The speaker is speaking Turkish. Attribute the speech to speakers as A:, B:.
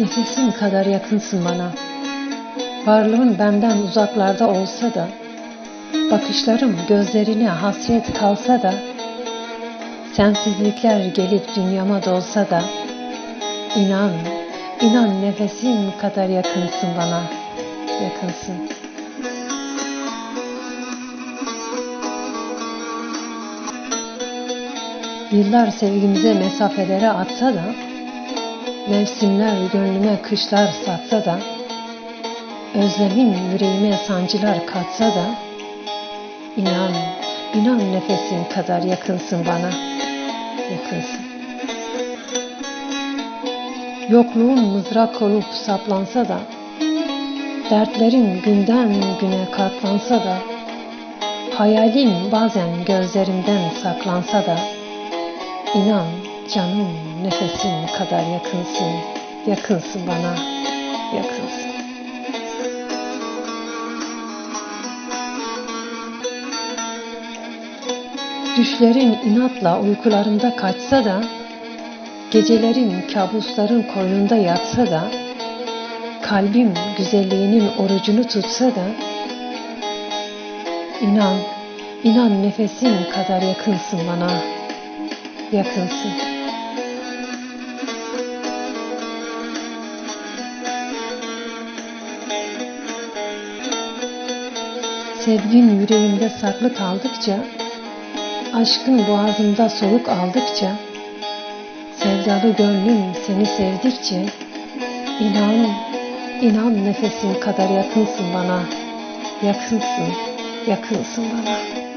A: Nefesim kadar yakınsın bana. Varlığın benden uzaklarda olsa da, bakışlarım gözlerine hasret kalsa da, sensizlikler gelip dünyama dolsa da, inan, inan nefesim kadar yakınsın bana, yakınsın. Yıllar sevgimize mesafelere atsa da, mevsimler gönlüme kışlar satsa da, özlemin yüreğime sancılar katsa da, inan, inan nefesin kadar yakınsın bana, yakınsın. Yokluğun mızrak olup saplansa da, dertlerin günden güne katlansa da, hayalin bazen gözlerimden saklansa da, İnan canım nefesin kadar yakınsın, yakınsın bana, yakınsın. Düşlerin inatla uykularımda kaçsa da, gecelerin kabusların koynunda yatsa da, kalbim güzelliğinin orucunu tutsa da, inan, inan nefesin kadar yakınsın bana, yakınsın. Sevgin yüreğimde saklı kaldıkça, aşkın boğazımda soluk aldıkça, sevdalı gönlüm seni sevdikçe, inan, inan nefesin kadar yakınsın bana, yakınsın, yakınsın bana.